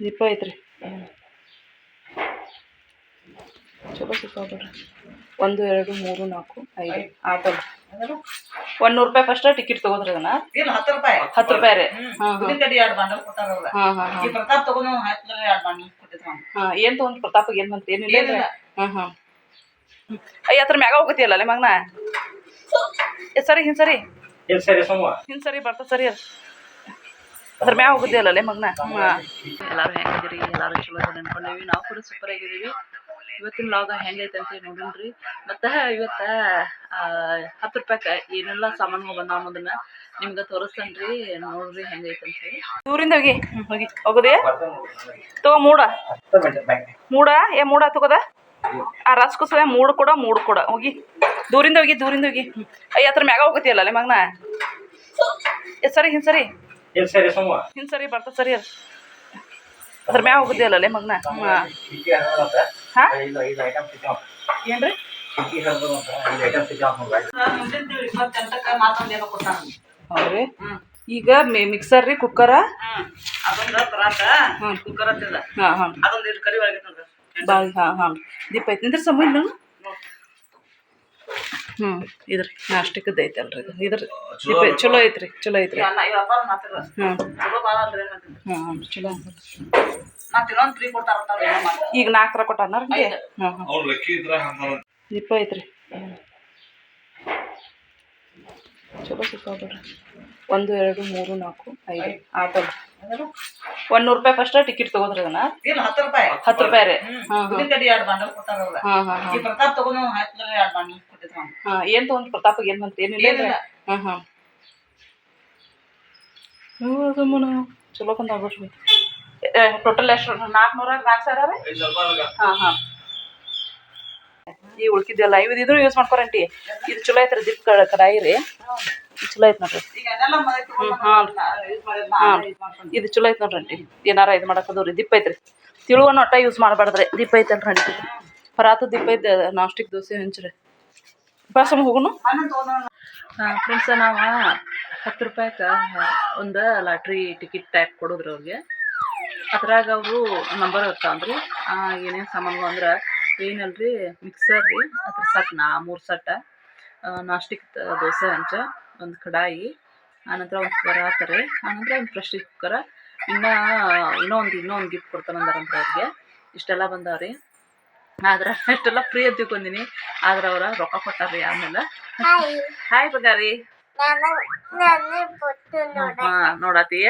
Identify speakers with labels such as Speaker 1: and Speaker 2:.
Speaker 1: ದೀಪ ಐತ್ರಿ ಚಲೋ ಸಿಗ್ತಾವ ಬಿಡ್ರಿ ಒಂದು ಎರಡು ಮೂರು ನಾಲ್ಕು ಐದು ಆಟೋ ಒಂದು ನೂರು ರೂಪಾಯಿ ಫಸ್ಟ್ ಟಿಕೆಟ್ ತಗೋದ್ರಿ ಅದನ್ನ.
Speaker 2: ಹತ್ತು ರೂಪಾಯಿ?
Speaker 1: ಹತ್ತು ರೂಪಾಯಿ ರೀ. ಹಾಂ
Speaker 2: ಪ್ರತಾಪ್
Speaker 1: ಏನು ತೊಗೊಂಡು ಪ್ರತಾಪಿಗೆ ಏನು ಬಂತು? ಏನಿಲ್ಲ. ಹಾಂ ಹಾಂ. ಅಯ್ಯ ಅದ್ರ ಮ್ಯಾಗ ಹೋಗತಿಯಲ್ಲ ಅಲ್ಲೇ ಮಗನ? ಸರಿ ಹಿಂಗೆ ಸರಿ
Speaker 3: ಏನ್ ಸರಿ ಸೋಮ
Speaker 1: ಹಿಂಗೆ ಸರಿ ಬರ್ತಾ ಸರಿ. ಅದು ಅದ್ರ ಮ್ಯಾಗ ಹೋಗುದೇ ಅಲ್ಲ ಮಗ್ನ? ಎಲ್ಲಾರು ಎಲ್ಲರೂ ಹೆಂಗಿದ್ದೀರಿ ಎಲ್ಲರೂ ಚಲೋ ಅದ ಅನ್ಕೊಂಡೇವಿ. ನಾವು ಕೂಡ ಸೂಪರ್ ಆಗಿದ್ದೀವಿ. ಇವತ್ತಿನ ಲಾಗ ಹೆಂಗೈತೆ ಅಂತ ನೋಡಿನ್ರಿ ಮತ್ತೆ ಇವತ್ತ ಹತ್ತು ರೂಪಾಯಿ ಏನೆಲ್ಲ ಸಾಮಾನು ಬಂದಾವ ಅನ್ನೋದನ್ನ ನಿಮ್ಗೆ ತೋರಿಸ್ತೇನ್ರಿ. ನೋಡ್ರಿ ಹೆಂಗೈತೆ ಅಂತ ಹೇಳಿ. ದೂರಿಂದ ಹೋಗಿ. ಹೋಗಿ. ಹೋಗೋದೇ? ತಗೋ ಮೂಡ. ಮೂಡ? ಏ ಮೂಡ ತಗೋದ? ಆ ರಸ್ಕುಸದ ಮೂಡು ಕೂಡ ಮೂಡು ಕೊಡ. ಹೋಗಿ. ದೂರಿಂದ ಹೋಗಿ ದೂರಿಂದ ಹೋಗಿ. ಅಯ್ಯ ಹತ್ರ ಮ್ಯಾಗ ಹೋಗತಿಯಲ್ಲ ಮಗ್ನ ಮಗನ? ಏ ಸರಿ ಹಿಂಗೆ ಸರಿ.
Speaker 3: ಏನ್ ಸರಿ ಸೋಮ?
Speaker 1: ಹಿಂಗೆ ಸರಿ ಬರ್ತ ಸರಿ ಅದ. ಅದ್ರ ಮ್ಯಾಗ ಹೋಗುದಿಲ್ಲ ಮಗ್ನ? ಏನ್ರಿ? ಹೌದ್ರಿ? ಈಗ ಮಿಕ್ಸರ್ ರೀ ಕುಕ್ಕರ.
Speaker 2: ಕುಕ್ಕರ್
Speaker 1: ಹಾಂ ಹಾಂ. ಬಾಳಿ ಹಾಂ ಹಾಂ. ದೀಪ ಐತಿ ನಿಂದ್ರ ಸಮಯ ಇಲ್ಲ? ಹ್ಞೂ ಇದ್ರಿ ನಾಷ್ಟಕ್ಕದ್ದು ಐತಲ್ರಿ ಇದು. ಇದ್ರ ಚಲೋ ಐತ್ರಿ. ಚಲೋ ಐತ್ರಿ
Speaker 2: ಅಪ್ಪ
Speaker 1: ಹ್ಞೂ
Speaker 2: ಚಲೋ
Speaker 1: ಈಗ ನಾಲ್ಕರ ಕೊಟ್ಟಾನ ರೀ
Speaker 2: ಹ್ಞೂ
Speaker 1: ಹ್ಞೂ ಹಾಂ
Speaker 4: ಅವ್ರು ಲಕ್ಕಿ ಇದ್ರ ಹಂಗ
Speaker 1: ದೀಪ ಐತ್ರಿ. ಚಲೋ ಸಿಗ್ತಾವ ಬಿಡ್ರಿ. ಒಂದು ಎರಡು ಮೂರು ನಾಲ್ಕು ಐದು ಆಟೋ ಒಂದು ನೂರು ರೂಪಾಯಿ ಫಸ್ಟ್ ಟಿಕೆಟ್ ತಗೋದ್ರಿ ಅದನ್ನ
Speaker 2: ಇಲ್ಲ ಹತ್ತು ರೂಪಾಯಿ?
Speaker 1: ಹತ್ತು ರೂಪಾಯಿ ರೀ. ಹ್ಮ್. ಹಾಂ
Speaker 2: ಇದನ್ ಕಡೆ ಎರಡು ಬಾಂಡಲ್ ಕೊಟ್ಟಾರ ಅವ್ರ.
Speaker 1: ಹಾಂ ಹಾಂ ಹಾಂ.
Speaker 2: ಈ ಪ್ರತಾಪ್ ತಗೊಂಡು ಎರಡು ಬಾಂಡಲ್ ಕೊಟ್ಟಿದ್ರು ಅವ್ನು.
Speaker 1: ಹಾಂ ಏನು ಪ್ರತಾಪ್ ಪ್ರತಾಪಿಗೆ ಏನು ಬಂತು ಏನಿಲ್ಲ. ಹಾಂ ಹಾಂ. ಚಲೋ ಬಂದ ಬಿಡ್ರಿ ಟೋಟಲ್ ಎಷ್ಟು ನಾಲ್ಕುನೂರ ನಾಲ್ಕು ಸಾವಿರ ರೀ? ಹಾ ಹಾ. ಈ ಉಳ್ಕಿದ್ದೆಲ್ಲ ಇವ್ ಇದ್ರು ಯೂಸ್ ಮಾಡ್ಕೊರಂಟಿ ಇದು ಚಲೋ ಐತ್ರಿ ದಿಪ್ ಕಡಾಯಿ ರೀ. ಚಲೋ ಐತೆ ನೋಡ್ರಿ. ಹಾಂ. ಇದು ಚಲೋ ಐತೆ ನೋಡ್ರಿ ಅಂಟಿ ಏನಾರ ಇದು ಮಾಡಕ್ಕದವ್ರಿ ದಿಪ್ ಐತ್ರಿ. ತಿಳುವನ್ನ ಒಟ್ಟ ಯೂಸ್ ಮಾಡಬಾರ್ದ್ರಿ ದಿಪ್ ಐತಲ್ರಿ ಅಂಟಿ ಪರಾತ ದಿಪ್ ಐತೆ ನಾಸ್ಟಿಕ್ ದೋಸೆ ಹಂಚ್ರಿ. ಬಾಸಮ್ಮ ಹೋಗುನು? ಫ್ರೆಂಡ್ಸ್ ನಾವ ಹತ್ತು ರೂಪಾಯಿಗೆ ಒಂದು ಲಾಟ್ರಿ ಟಿಕೆಟ್ ಟೈಪ್ ಕೊಡೋದ್ರಿ ಅವ್ರಿಗೆ. ಅದ್ರಾಗ ಅವರು ನಂಬರ್ ಇರ್ತಾವ್ರಿ ಏನೇನು ಸಾಮಾನು ಅಂದ್ರೆ ಏನಲ್ರಿ ಮಿಕ್ಸರ್ ರೀ ಅದ್ರ ಸಟ್ನ ನಾ ಮೂರು ಸಟ್ಟ. ನಾಸ್ಟಿಕ್ ದೋಸೆ ಹಂಚ ಒಂದು ಕಡಾಯಿ ಆನಂತರ ಒಂದು ಪರಾತ ರೀ ಆನಂತರ ಒಂದು ಪ್ರೆಷರ್ ಕುಕ್ಕರ ಇನ್ನು ಇನ್ನೂ ಒಂದು ಇನ್ನೂ ಒಂದು ಗಿಫ್ಟ್ ಕೊಡ್ತಾನಂದಾರಂತ ಅವ್ರಿಗೆ. ಇಷ್ಟೆಲ್ಲ ಬಂದಾವ್ರಿ. ಆದ್ರೆ ಇಷ್ಟೆಲ್ಲ ಫ್ರೀ ಅಂತ ತಿಳ್ಕೊಂಡಿನಿ. ಆದ್ರೆ ಅವ್ರ ರೊಕ್ಕ ಕೊಟ್ಟಾರ್ರಿ ಆಮೇಲೆ. ಹಾಯ್ ಬಗಾರಿ ಹಾ ನೋಡತಿ.